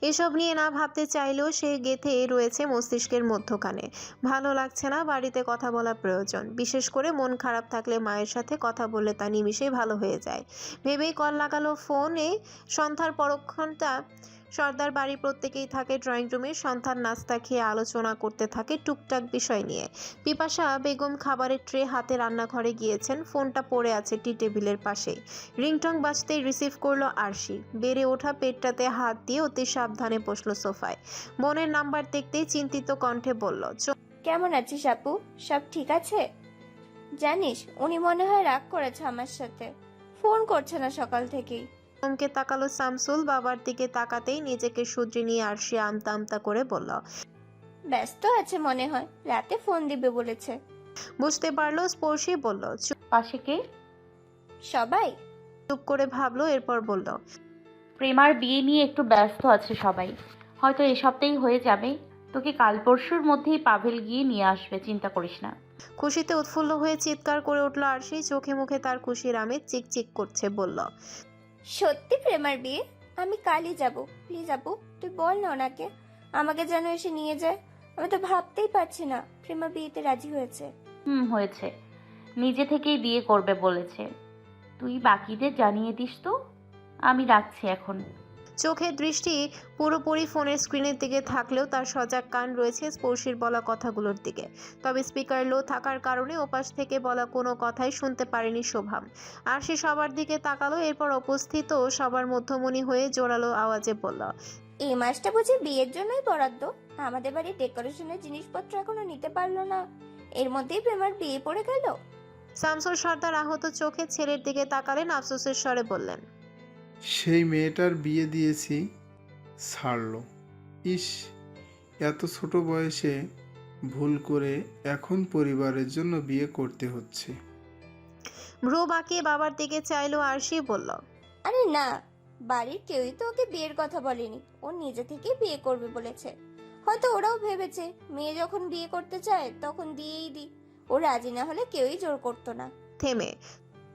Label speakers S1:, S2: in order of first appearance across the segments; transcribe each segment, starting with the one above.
S1: এসব নিয়ে না ভাবতে চাইলেও সে গেথে রয়েছে মস্তিষ্কের মধ্যখানে। ভালো লাগছে না বাড়িতে কথা বলা প্রয়োজন। বিশেষ করে মন খারাপ থাকলে মায়ের সাথে কথা বললে তা নিমিশেই ভালো হয়ে যায়। ভেবেই কল লাগালো ফোনে। সন্ধ্যার পরক্ষণটা সর্দার বাড়ির প্রত্যেকেই থাকে ড্রয়িং রুমে, সন্তান নাস্তা খেয়ে আলোচনা করতে থাকে টুকটাক বিষয় নিয়ে। পিপাসা বেগম খাবারের ট্রে হাতে রান্নাঘরে গিয়েছেন, ফোনটা পড়ে আছে টি টেবিলের পাশেই রিংটং বাজতেই রিসিভ করল আরশি। বেড়ে ওঠা পেটটাতে হাত দিয়ে অতি সাবধানে বসল সোফায়। বোনের নাম্বার দেখতেই চিন্তিত কণ্ঠে বলল
S2: কেমন আছিস আপু? সব ঠিক আছে? জানিস, উনি মনে হয় রাগ করেছে আমার সাথে। ফোন করছে না সকাল থেকেই।
S1: চমকে তাকালো শামসুল। বাবার দিকে তাকাতেই নিজেকে শুধরে নিয়ে আরশি আমতা আমতা করে বলল
S2: ব্যস্ত আছে মনে হয় রাতে ফোন দিবে বলেছে।
S1: বুঝতে পারল স্পর্শী বলল চুপ
S3: পাশে কে?
S2: সবাই।
S1: চুপ করে ভাবলো এরপর বলল
S3: প্রেমার বিয়ে নিয়ে একটু ব্যস্ত আছে সবাই। হয়তো এ সপ্তাহেই হয়ে যাবে। তোকে কাল পরশুর মধ্যেই পাভেল গিয়ে নিয়ে আসবে চিন্তা করিস না।
S1: খুশিতে উৎফুল্ল হয়ে চিৎকার করে উঠল আরশি। চোখে মুখে তার খুশির আমেজ চিকচিক করছে বলল
S2: সত্যি প্রেমার বিয়ে? আমি কালই যাব। প্লিজ আপু, তুই বল না ওনাকে। আমাকে যেন এসে নিয়ে যায়। আমি তো ভাবতেই পারছি না, প্রেমা বিয়েতে রাজি হয়েছে।
S3: হুম, হয়েছে। নিজে থেকেই বিয়ে করবে বলেছে। তুই বাকিদের জানিয়ে দিস তো? আমি রাখছি এখন।
S1: চোখের দৃষ্টি পুরোপুরি ফোনের স্ক্রিনের দিকে থাকলেও তার সজাগ কান রয়েছে স্পর্শীর বলা কথাগুলোর দিকে। তবে স্পিকার লো থাকার কারণে ওপাশ থেকে বলা কোনো কথাই শুনতে পারেনি শোভাম আর সে সবার দিকে তাকালো এরপর উপস্থিত সবার মধ্যমণি হয়ে জোরালো আওয়াজে বলল
S2: এই মাসটা বুঝি বিয়ের জন্যই বরাদ্দ? আমাদের বাড়ির ডেকোরেশনের জিনিসপত্র এখনও নিতে পারল না। এর মধ্যেই প্রেমার বিয়ে পড়ে গেল?
S1: শামসুল সর্দার আহত চোখে ছেলের দিকে তাকালেন আফসোসের স্বরে বললেন
S4: সেই মেয়েটার বিয়ে দিয়েছি ছাড়লো ইস এত ছোট বয়সে ভুল করে এখন পরিবারের জন্য বিয়ে করতে হচ্ছে।
S1: ভ্রু বাঁকিয়ে বাবার দিকে চাইলো আর আরশি বলল
S2: আরে না বাড়ির কেউই তো ওকে বিয়ের কথা বলেনি। ও নিজে থেকেই বিয়ে করবে বলেছে। হয়তো ওরাও ভেবেছে মেয়ে যখন বিয়ে করতে চায় তখন দিয়েই দি ও রাজি না হলে কেউই জোর করতো না।
S1: থেমে।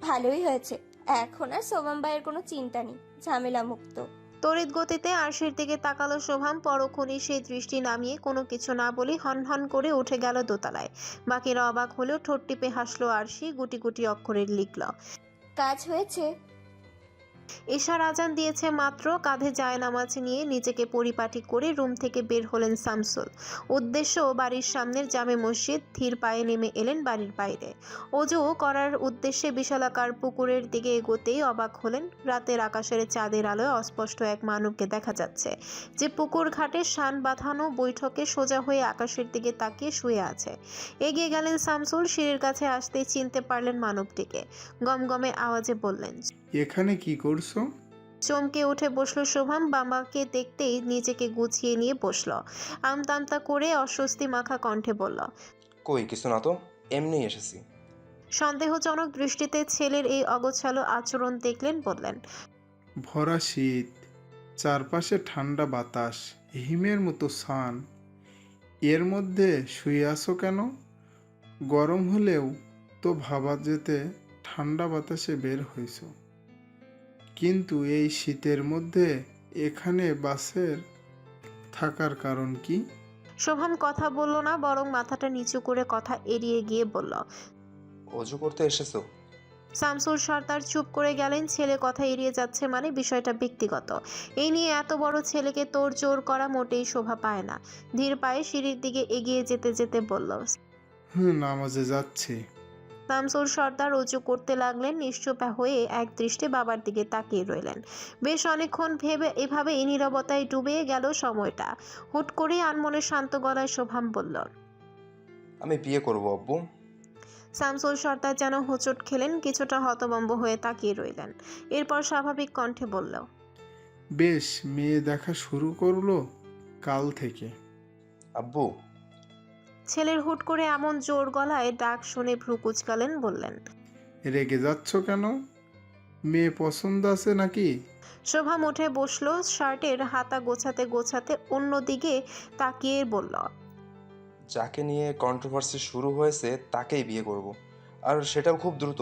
S2: ভালোই হয়েছে। এখন আর সোমাম ভাইয়ের কোনো চিন্তা নেই ঝামেলা মুক্ত
S1: তড়িৎ গতিতে আরশির দিকে তাকালো শোভাম পরক্ষণে সেই দৃষ্টি নামিয়ে কোনো কিছু না বলে হন হন করে উঠে গেল দোতলায়। বাকিরা অবাক হলেও ঠোঁট টিপে হাসলো আরশি গুটি গুটি অক্ষরের লিখল।
S2: কাজ হয়েছে?
S1: এশার আজান দিয়েছে মাত্র, কাঁধে জায়নামাজ নিয়ে নিজেকে পরিপাটি করে রুম থেকে বের হলেন শামসুল। উদ্দেশ্য, বাড়ির সামনের জামে মসজিদ, ধীর পায়ে নেমে এলেন বাড়ির বাইরে। অজু করার উদ্দেশ্যে বিশালাকার পুকুরের দিকে এগোতেই অবাক হলেন। রাতের আকাশের চাঁদের আলোয় অস্পষ্ট এক মানবকে দেখা যাচ্ছে, যে পুকুর ঘাটে শান বাঁধানো বৈঠকে সোজা হয়ে আকাশের দিকে তাকিয়ে শুয়ে আছে। এগিয়ে গেলেন শামসুল, সিঁড়ির কাছে আসতেই চিনতে পারলেন মানবটিকে। গমগমে আওয়াজে বললেন
S4: এখানে কি করছ?
S1: চমকে উঠে বসল শোভাম বাবাকে দেখতেই নিজেকে গুছিয়ে নিয়ে বসল। আমতা আমতা করে অস্বস্তি মাখা কণ্ঠে বলল
S5: কই কিছু না তো এমনি এসেছি।
S1: সন্দেহজনক দৃষ্টিতে ছেলের এই অগোছালো আচরণ দেখলেন বললেন
S4: ভরা শীত চারপাশে ঠান্ডা বাতাস হিমের মতো সান এর মধ্যে শুয়ে আসো কেন? গরম হলেও তো ভাবা যেতে ঠান্ডা বাতাসে বের হয়েছ। কিন্তু এই শীতের মধ্যে এখানে বাসের থাকার কারণ কি?
S1: শোভাম কথা বলল না বরং মাথাটা নিচু করে কথা এড়িয়ে গিয়ে বলল
S5: অজু করতে এসেছ?
S1: শামসুল সর্দার চুপ করে গেলেন ছেলে কথা এড়িয়ে যাচ্ছে মানে বিষয়টা ব্যক্তিগত। এই নিয়ে এত বড় ছেলেকে তোর জোর করা মোটেই শোভা পায় না। ধীর পায়ে সিঁড়ির দিকে এগিয়ে যেতে যেতে বলল
S4: হুম নামাজে যাচ্ছি।
S1: শামসুল সর্দার উঁচু করতে লাগলেন নিশ্চুপ হয়ে এক দৃষ্টে বাবার দিকে তাকিয়ে রইলেন। বেশ অনেকক্ষণ ভেবে এভাবে নীরবতায় ডুবে গেল সময়টা। হুট করে আনমনে শান্ত গলায় শোভাম বলল
S5: আমি বিয়ে করব আব্বু।
S1: শামসুল সর্দার যেন হোঁচট খেলেন কিছুটা হতবম্ব হয়ে তাকিয়ে রইলেন। এরপর স্বাভাবিক কণ্ঠে বলল
S4: বেশ মেয়ে দেখা শুরু করল কাল থেকে।
S5: আব্বু
S1: ছেলের হুট করে এমন জোর গলায় ডাক শুনে ভ্রু কুচকালেন বললেন
S4: রেগে যাচ্ছ কেন? মেয়ে পছন্দ আছে নাকি?
S1: শোভা উঠে বসল শার্টের হাতা গোছাতে গোছাতে অন্যদিকে তাকিয়ে বলল
S5: যাকে নিয়ে কন্ট্রোভার্সি শুরু হয়েছে তাকেই বিয়ে করব। আর সেটাও খুব দ্রুত।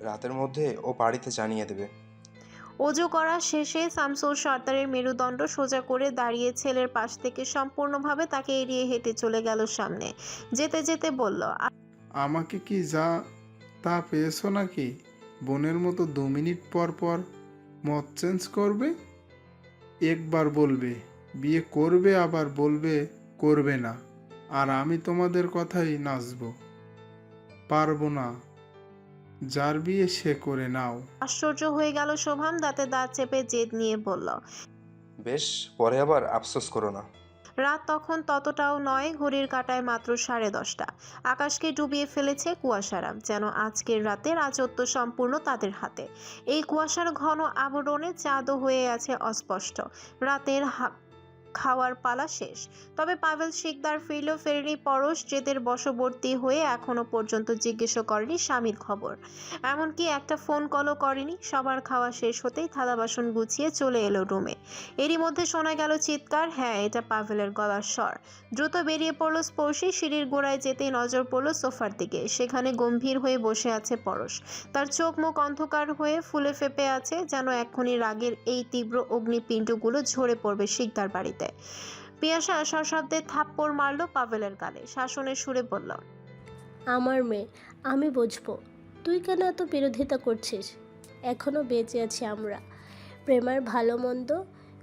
S5: রাতের মধ্যে ও বাড়িতে জানিয়ে দেবে।
S1: অজু করা শেষে শামসুল সর্দারের মেরুদণ্ড সোজা করে দাঁড়িয়ে ছেলের পাশ থেকে সম্পূর্ণভাবে তাকে এড়িয়ে হেঁটে চলে গেল সামনে। যেতে যেতে বলল
S4: আমাকে কি যা তা পেয়েছ নাকি? বোনের মতো দু মিনিট পর পর মত চেঞ্জ করবে? একবার বলবে, বিয়ে করবে, আবার বলবে, করবে না। আর আমি তোমাদের কথাই নাচব। পারব না। যার বিয়ে সে করে নাও।
S1: আশ্চর্য হয়ে গেল শোভাম দাঁতে দাঁত চেপে জেদ নিয়ে বলল
S5: বেশ পরে আবার আফসোস করো না।
S1: রাত তখন ততটাও নয় ঘড়ির কাটায় মাত্র সাড়ে দশটা। আকাশকে ডুবিয়ে ফেলেছে কুয়াশারা যেন আজকের রাতে রাজত্ব সম্পূর্ণ তাদের হাতে। এই কুয়াশার ঘন আবরণে চাঁদও হয়ে আছে অস্পষ্ট। রাতের হা- খাওয়ার পালা শেষ। তবে পাভেল শিকদার ফিরলেও ফেরেনি পরশ, জেদের বশবর্তী হয়ে এখনও পর্যন্ত জিজ্ঞেসও করেনি স্বামীর খবর। এমনকি একটা ফোন কলও করেনি। সবার খাওয়া শেষ হতেই থালা বাসন গুছিয়ে চলে এলো রুমে এরই মধ্যে শোনা গেল চিৎকার হ্যাঁ এটা পাভেলের গলার স্বর। দ্রুত বেরিয়ে পড়ল স্পর্শী, সিঁড়ির গোড়ায় যেতেই নজর পড়ল সোফার দিকে। সেখানে গম্ভীর হয়ে বসে আছে পরশ। তার চোখ মুখ অন্ধকার হয়ে ফুলে ফেপে আছে, যেন এক্ষুনি রাগের এই তীব্র অগ্নিপিণ্ডগুলো ঝরে পড়বে শিকদার বাড়িতে। পিয়াসা সশব্দে থাপ্পড় মারলো পাভেলের গালে। শাসনের সুরে বলল,
S6: আমার মেয়ে, আমি বুঝব। তুই কেন এত বিরোধিতা করছিস? এখনও বেঁচে আছি আমরা। প্রেমার ভালো মন্দ,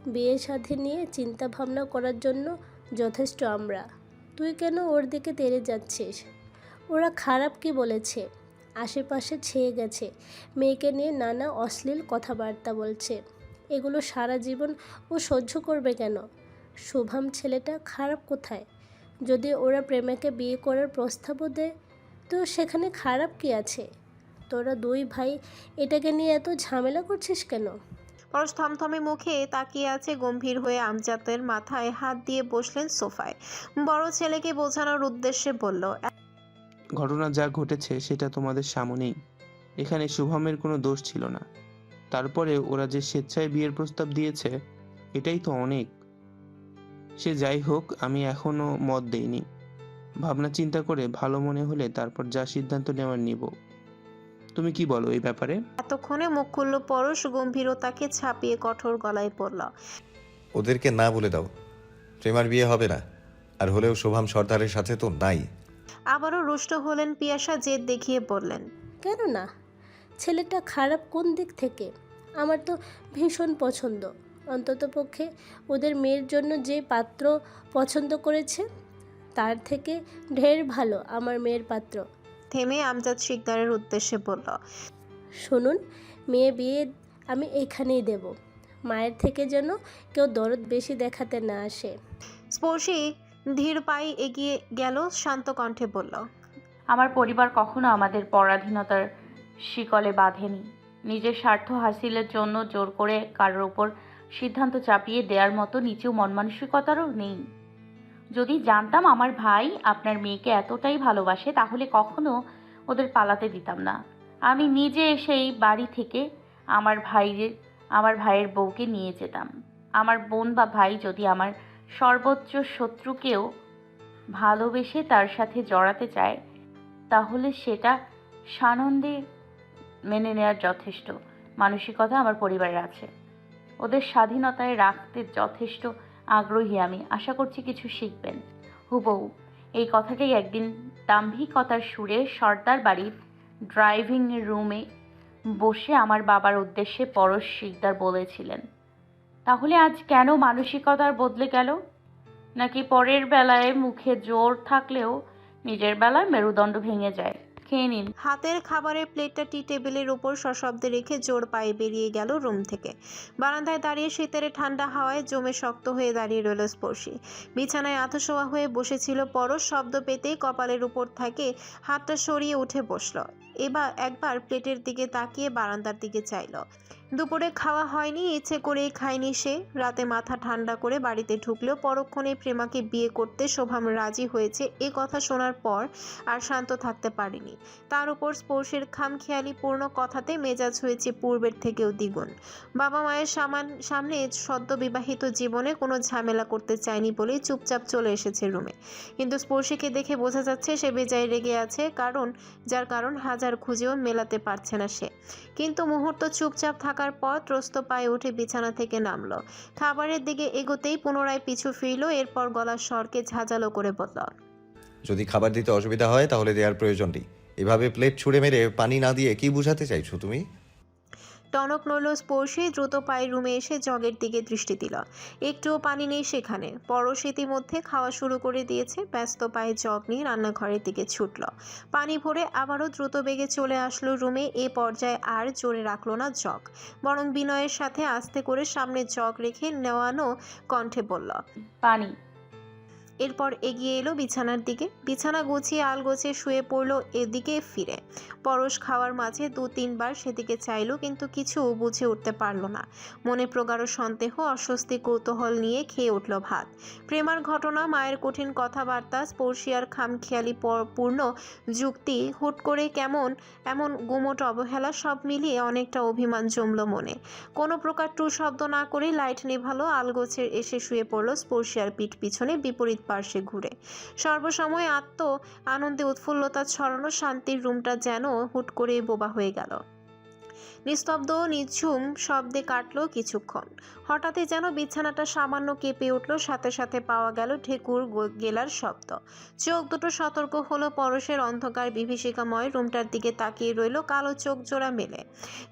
S6: বিয়ে সাথে নিয়ে চিন্তা ভাবনা করার জন্য যথেষ্ট আমরা। তুই কেন ওর দিকে তেড়ে যাচ্ছিস? ওরা খারাপ কি বলেছে? আশেপাশে ছেয়ে গেছে। মেয়েকে নিয়ে নানা অশ্লীল কথাবার্তা বলছে। এগুলো সারা জীবন ও সহ্য করবে কেন? শুভম ছেলেটা খারাপ কোথায়? যদি ওরা প্রেমাকে বিয়ে করার প্রস্তাবও দেয় তো সেখানে খারাপ কি আছে? তোরা দুই ভাই এটাকে নিয়ে এত ঝামেলা করছিস কেন?
S1: পরশ থমথমে মুখে তাকিয়ে আছে গম্ভীর হয়ে আমজাতের মাথায় হাত দিয়ে বসলেন সোফায়। বড় ছেলেকে বোঝানোর উদ্দেশ্যে বলল
S7: ঘটনা যা ঘটেছে সেটা তোমাদের সামনেই। এখানে শুভমের কোনো দোষ ছিল না। তারপরে ওরা যে স্বেচ্ছায় বিয়ের প্রস্তাব দিয়েছে এটাই তো অনেক। সে যাই হোক আমি এখনও মত দেইনি। ভাবনা চিন্তা করে ভালো মনে হলে তারপর যা সিদ্ধান্ত নেওয়ার নিব। তুমি কি বলো এই ব্যাপারে?
S1: এতক্ষণে মুখ খুলল পরশ গম্ভীরতাকে ছাপিয়ে কঠোর গলায় পড়ল।
S8: ওদেরকে না বলে দাও। প্রেমার বিয়ে হবে না। আর হলেও শোভাম সর্দারের সাথে তো নাই।
S1: আবারও রুষ্ট হলেন পিয়াসা জেদ দেখিয়ে বললেন
S6: কেন না ছেলেটা খারাপ কোন দিক থেকে? আমার তো ভীষণ পছন্দ। অন্ততপক্ষে ওদের মেয়ের জন্য যে পাত্র পছন্দ করেছে তার থেকে ঢের ভালো আমার মেয়ের পাত্র।
S1: থেমে আমজাদ শিকদারের উদ্দেশ্যে বলল
S6: শুনুন মেয়ে বিয়ে আমি এখানেই দেব। মায়ের থেকে যেন কেউ দরদ বেশি দেখাতে না আসে।
S1: স্পর্শী ধীর পায়ে এগিয়ে গেল শান্ত কণ্ঠে বলল
S3: আমার পরিবার কখনো আমাদের পরাধীনতার শিকলে বাঁধেনি। নিজের স্বার্থ হাসিলের জন্য জোর করে কারোর ওপর সিদ্ধান্ত চাপিয়ে দেওয়ার মতো নিচু মন মানসিকতারও নেই। যদি জানতাম আমার ভাই আপনার মেয়েকে এতটাই ভালোবাসে, তাহলে কখনো ওদের পালাতে দিতাম না। আমি নিজে সেই বাড়ি থেকে আমার ভাইয়ের আমার ভাইয়ের বউকে নিয়ে যেতাম। আমার বোন বা ভাই যদি আমার সর্বোচ্চ শত্রুকেও ভালোবেসে তার সাথে জড়াতে চায়, তাহলে সেটা সানন্দে মেনে নেওয়ার যথেষ্ট। মানসিকতা আমার পরিবারের আছে। ওদের স্বাধীনতায় রাখতে যথেষ্ট আগ্রহী আমি। আশা করছি কিছু শিখবেন। হুবহু। এই কথাটাই একদিন দাম্ভিকতার সুরে সর্দার বাড়ির ড্রাইভিং রুমে বসে আমার বাবার উদ্দেশ্যে পরশ শিকদার বলেছিলেন, তাহলে আজ কেন মানসিকতার বদলে গেল? নাকি পরের বেলায় মুখে জোর থাকলেও নিজের বেলায় মেরুদণ্ড ভেঙে যায়? খেয়ে নিন।
S1: হাতের খাবারের প্লেটটা টি টেবিলের উপর সশব্দে রেখে জোর পায়ে বেরিয়ে গেল রুম থেকে। বারান্দায় দাঁড়িয়ে শীতের ঠান্ডা হাওয়ায় জমে শক্ত হয়ে দাঁড়িয়ে রইল স্পর্শী। বিছানায় আতশোয়া হয়ে বসেছিল পরশ শব্দ পেতেই কপালের উপর থাকে হাতটা সরিয়ে উঠে বসল। এবার একবার প্লেটের দিকে তাকিয়ে বারান্দার দিকে চাইলো। দুপুরে খাওয়া হয়নি, ইচ্ছে করেই খায়নি সে। রাতে মাথা ঠান্ডা করে বাড়িতে ঢুকলেও পরক্ষণে প্রেমাকে বিয়ে করতে শোভাম রাজি হয়েছে এ কথা শোনার পর আর শান্ত থাকতে পারেনি। তার উপর স্পর্শের খামখেয়ালি পূর্ণ কথাতে মেজাজ হয়েছে পূর্বের থেকেও দ্বিগুণ। বাবা মায়ের সামান সামনে সদ্য বিবাহিত জীবনে কোনো ঝামেলা করতে চায়নি বলেই চুপচাপ চলে এসেছে রুমে। কিন্তু স্পর্শীকে দেখে বোঝা যাচ্ছে সে বেজায় রেগে আছে, কারণ যার কারণ হাজার খুঁজেও মেলাতে পারছে না সে। কিন্তু মুহূর্ত চুপচাপ থাকার পর ত্রস্ত পায়ে উঠে বিছানা থেকে নামল। খাবারের দিকে এগোতেই পুনরায় পিছু ফিরল, এরপর গলার স্বরকে ঝাঁঝালো করে বলল,
S8: যদি খাবার দিতে অসুবিধা হয়, তাহলে দেওয়ার প্রয়োজন নেই। এভাবে প্লেট ছুঁড়ে মেরে পানি না দিয়ে কি বুঝাতে চাইছো তুমি?
S1: টনক নড়ল স্পর্শে দ্রুত পায়ে রুমে এসে জগের দিকে দৃষ্টি দিল। একটুও পানি নেই সেখানে। পরশ ইতিমধ্যে খাওয়া শুরু করে দিয়েছে, ব্যস্ত পায়ে জগ নিয়ে রান্নাঘরের দিকে ছুটল। পানি ভরে আবারও দ্রুত বেগে চলে আসলো রুমে, এ পর্যায়ে আর জোরে রাখল না জগ। বরং বিনয়ের সাথে আস্তে করে সামনে জগ রেখে নেওয়ানো কণ্ঠে বলল,
S3: পানি।
S1: এরপর এগিয়ে এলো বিছানার দিকে। বিছানা গুছিয়ে আল গোছিয়ে শুয়ে পড়ল এদিকে ফিরে। পরশ খাওয়ার মাঝে দু তিনবার সেদিকে চাইলো, কিন্তু কিছু বুঝে উঠতে পারল না। মনে প্রগাঢ় সন্দেহ, অস্বস্তি, কৌতূহল নিয়ে খেয়ে উঠল ভাত। প্রেমার ঘটনা, মায়ের কঠিন কথাবার্তা, স্পর্শিয়ার খামখেয়ালি পূর্ণ যুক্তি, হুট করে কেমন, এমন গুমোট অবহেলা, সব মিলিয়ে অনেকটা অভিমান জমল মনে। কোনো প্রকার টু শব্দ না করে লাইট নেভালো আলগোছের এসে শুয়ে পড়ল স্পর্শিয়ার পিঠ পিছনে বিপরীত পার্শ্বে ঘুরে। সর্বসময় আত্ম আনন্দে উৎফুল্লতা ছড়ানো শান্তির রুমটা যেন হুট করে বোবা হয়ে গেল। নিস্তব্ধ, নিঝুম শব্দে কাটলো কিছুক্ষণ। হঠাৎই যেন বিছানাটা সামান্য কেঁপে উঠল, সাথে সাথে পাওয়া গেল ঢেকুর গো- গেলার শব্দ। চোখ দুটো সতর্ক হলো, পরশের অন্ধকার বিভীষিকাময় রুমটার দিকে তাকিয়ে রইল, কালো চোখ জোড়া মেলে।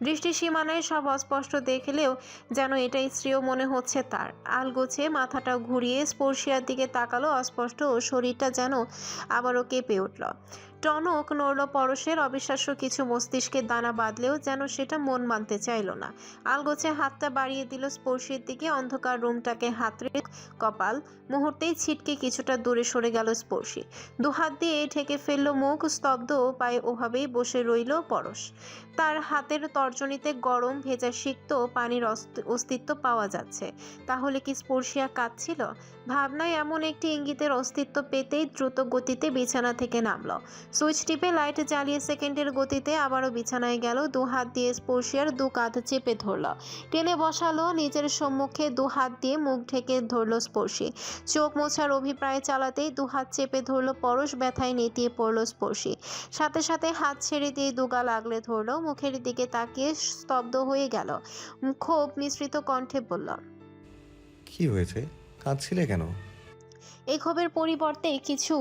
S1: দৃষ্টি সীমানায় সব অস্পষ্ট দেখলেও যেন এটাই শ্রেয় মনে হচ্ছে তার। আলগোছে মাথাটা ঘুরিয়ে স্পর্শিয়ার দিকে তাকালো, অস্পষ্ট ও শরীরটা যেন আবারও কেঁপে উঠল। টনক নড়ল পরশের অবিশ্বাস্য কিছু মস্তিষ্কে দানা বাঁধলেও যেন সেটা মন মানতে চাইল না। আলগোছে হাতটা বাড়িয়ে দিল স্পর্শের দিকে, অন্ধকার রুমটাকে হাতড়ে কপাল। মুহূর্তেই ছিটকে কিছুটা দূরে সরে গেল স্পর্শী। দুহাত দিয়ে ঠেকে ফেলল মুখ, স্তব্ধ পায়ে ওভাবেই বসে রইল পরশ। তার হাতের তর্জনীতে গরম ভেজা সিক্ত পানির অস্ত- অস্তিত্ব পাওয়া যাচ্ছে। তাহলে কি স্পর্শিয়া কাঁদছিল? ভাবনায় এমন একটি ইঙ্গিতের অস্তিত্ব পেতেই দ্রুত গতিতে বিছানা থেকে নামলো। সুইচ টিপে লাইট জ্বালিয়ে সেকেন্ডের গতিতে আবারও বিছানায় গেল, দু হাত দিয়ে স্পর্শিয়ার দু কাঁধ চেপে ধরল। টেনে বসালো, নিজের সম্মুখে দু হাত দিয়ে মুখ ঢেকে ধরল স্পর্শী। চোখ মোছার অভিপ্রায় চালাতেই দু হাত চেপে ধরল পরশ, ব্যথায় নেতিয়ে পড়ল স্পর্শী। সাথে সাথে হাত ছেড়ে দিয়ে দুগাল আগলে ধরল মুখের দিকে তাকিয়ে স্তব্ধ হয়ে গেল। ক্ষোভ মিশ্রিত কণ্ঠে বলল
S8: কি হয়েছে? কাঁদছিলে কেন?
S1: এই ক্ষোভের পরিবর্তে কিছু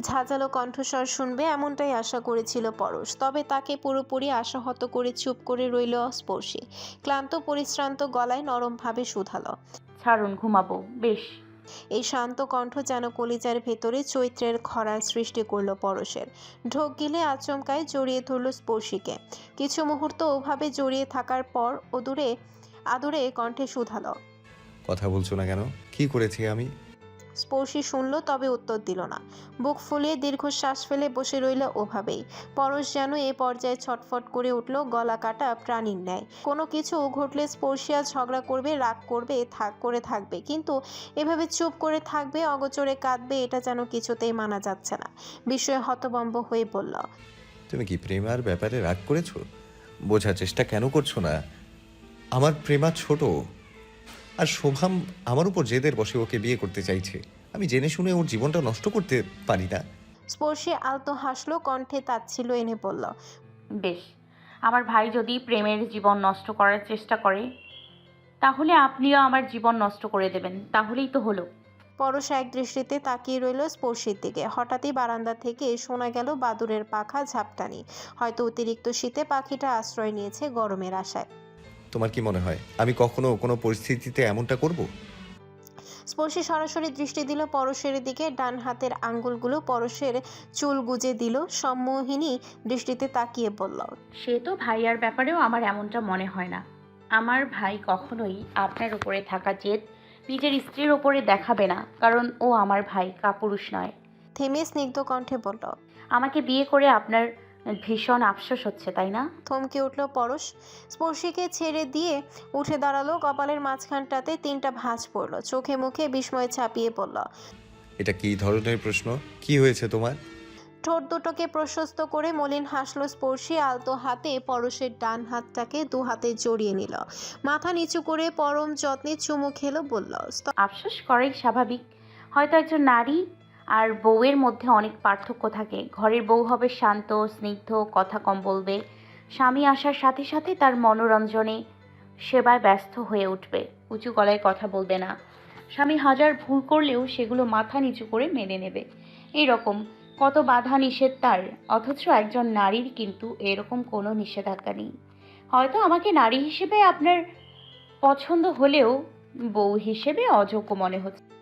S1: ঝাঁঝালো কণ্ঠস্বর শুনবে এমনটাই আশা করেছিল পরশ তবে তাকে পুরোপুরি আশাহত করে চুপ করে রইল স্পর্শী ক্লান্ত পরিশ্রান্ত গলায় নরমভাবে শুধালো
S3: ছাড়ুন ঘুমাবো বেশ।
S1: এই শান্ত কণ্ঠ যেন কলিজার ভেতরে চৈত্রের খরার সৃষ্টি করল পরশের। ঢোক গিলে আচমকায় জড়িয়ে ধরল স্পর্শীকে। কিছু মুহূর্ত ওভাবে জড়িয়ে থাকার পর ও দূরে আদুরে কণ্ঠে শুধালো।
S8: কথা বলছো না কেন? কি করেছি আমি?
S1: স্পর্শী শুনল, তবে উত্তর দিল না। বুক ফুলিয়ে দীর্ঘশ্বাস ফেলে বসে রইল ওভাবেই। পরশ যেন এ পর্যায়ে ছটফট করে উঠল, গলা কাটা প্রাণীর ন্যায়। কোনো কিছু ঘটলে স্পর্শিয়া ঝগড়া করবে, রাগ করবে, থাক, করে থাকবে, কিন্তু এভাবে চুপ করে থাকবে, অগোচরে কাঁদবে, এটা যেন কিছুতেই মানা যাচ্ছে না। বিষয়ে হতবম্ব হয়ে বলল,
S8: তুমি কি প্রেমার ব্যাপারে রাগ করেছ? বোঝার চেষ্টা কেন করছ না? আমার প্রেমা ছোট। আর শোভাম আমার উপর জেদের বসে ওকে বিয়ে করতে চাইছে। আমি জেনে শুনে ওর জীবনটা নষ্ট করতে পারি না।
S1: স্পর্শে আলতো হাসলো কণ্ঠে তাচ্ছিল এনে বলল
S3: বেশ আমার ভাই যদি প্রেমের জীবন নষ্ট করার চেষ্টা করে তাহলে আপনিও আমার জীবন নষ্ট করে দেবেন তাহলেই তো হলো।
S1: পরশ এক দৃষ্টিতে তাকিয়ে রইল স্পর্শের দিকে। হঠাৎই বারান্দা থেকে শোনা গেল বাদুরের পাখা ঝাপটানি। হয়তো অতিরিক্ত শীতে পাখিটা আশ্রয় নিয়েছে গরমের আশায়।
S8: তোমার কি মনে হয়? আমি কখনো কোনো পরিস্থিতিতে এমনটা করব?
S1: স্পর্শী সরাসরি দৃষ্টি দিল পরশের দিকে ডান হাতের আঙ্গুলগুলো পরশের চুল গুজে দিল সম্মোহিনী দৃষ্টিতে তাকিয়ে বলল
S3: সে তো ভাইয়ার ব্যাপারেও আমার এমনটা মনে হয় না। আমার ভাই কখনোই আপনার উপরে থাকা জেদ নিজের স্ত্রীর ওপরে দেখাবে না কারণ ও আমার ভাই কাপুরুষ নয়।
S1: থেমে স্নিগ্ধ কণ্ঠে বলল
S3: আমাকে বিয়ে করে আপনার ভীষণ আফসোস হচ্ছে তাই না?
S1: থমকে উঠল পরশ। স্পর্শীকে ছেড়ে দিয়ে উঠে দাঁড়াল কপালের মাঝখানটাতে তিনটা ভাঁজ পড়ল। চোখে মুখে বিস্ময় ছাপিয়ে পড়ল।
S8: এটা কি ধরনের প্রশ্ন? কি হয়েছে তোমার?
S1: ঠোঁট দুটোকে প্রশস্ত করে মলিন হাসলো স্পর্শী আলতো হাতে পরশের ডান হাতটাকে দু হাতে জড়িয়ে নিল। মাথা নিচু করে পরম যত্নে চুমু খেলো বলল
S3: আফসোস করাই স্বাভাবিক। হয়তো একজন নারী আর বউয়ের মধ্যে অনেক পার্থক্য থাকে। ঘরের বউ হবে শান্ত, স্নিগ্ধ, কথা কম বলবে। স্বামী আসার সাথে সাথে তার মনোরঞ্জনে সেবায় ব্যস্ত হয়ে উঠবে। উঁচু গলায় কথা বলবে না। স্বামী হাজার ভুল করলেও সেগুলো মাথা নিচু করে মেনে নেবে। এই রকম কত বাধা নিষেধ তার, অথচ একজন নারীর কিন্তু এরকম কোনো নিষেধাজ্ঞা নেই। হয়তো আমাকে নারী হিসেবে আপনার পছন্দ হলেও বউ হিসেবে অযোগ্য মনে হচ্ছে।